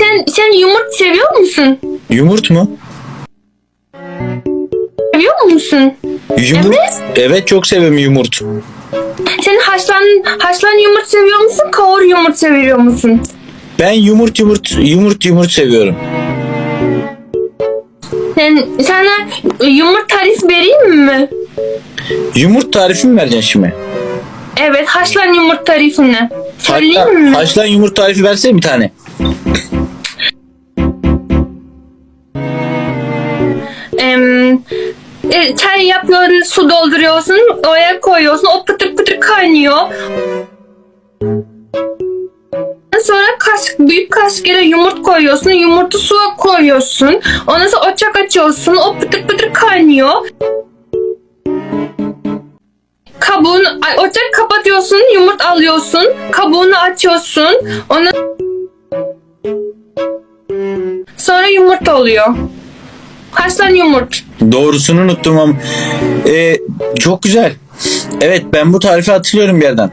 Sen, sen yumurt seviyor musun? Yumurt mu? Seviyor musun? Yumurt. Evet. Evet çok seviyorum yumurt. Sen haşlan, haşlan yumurt seviyor musun? Kavur yumurt seviyor musun? Ben yumurt yumurt yumurt yumurt seviyorum. Sen, sana yumurt tarifi vereyim mi? Yumurt tarifi mi vereceksin şimdi? Evet, haşlan yumurt tarifini. Söyleyeyim mi? Haşlan yumurt tarifi versene bir tane. E, çay yapıyorsun, su dolduruyorsun, oya koyuyorsun, o pıtır pıtır kaynıyor. Sonra kaşık, büyük kaşık ile yumurt koyuyorsun, yumurtu suya koyuyorsun. Ondan sonra ocak açıyorsun, o pıtır pıtır kaynıyor. Kabuğunu, ocak kapatıyorsun, yumurt alıyorsun, kabuğunu açıyorsun. Ondan sonra yumurta oluyor. Haşlan yumurt. Doğrusunu unuttum ama. Ee, çok güzel. Evet ben bu tarifi hatırlıyorum bir yerden.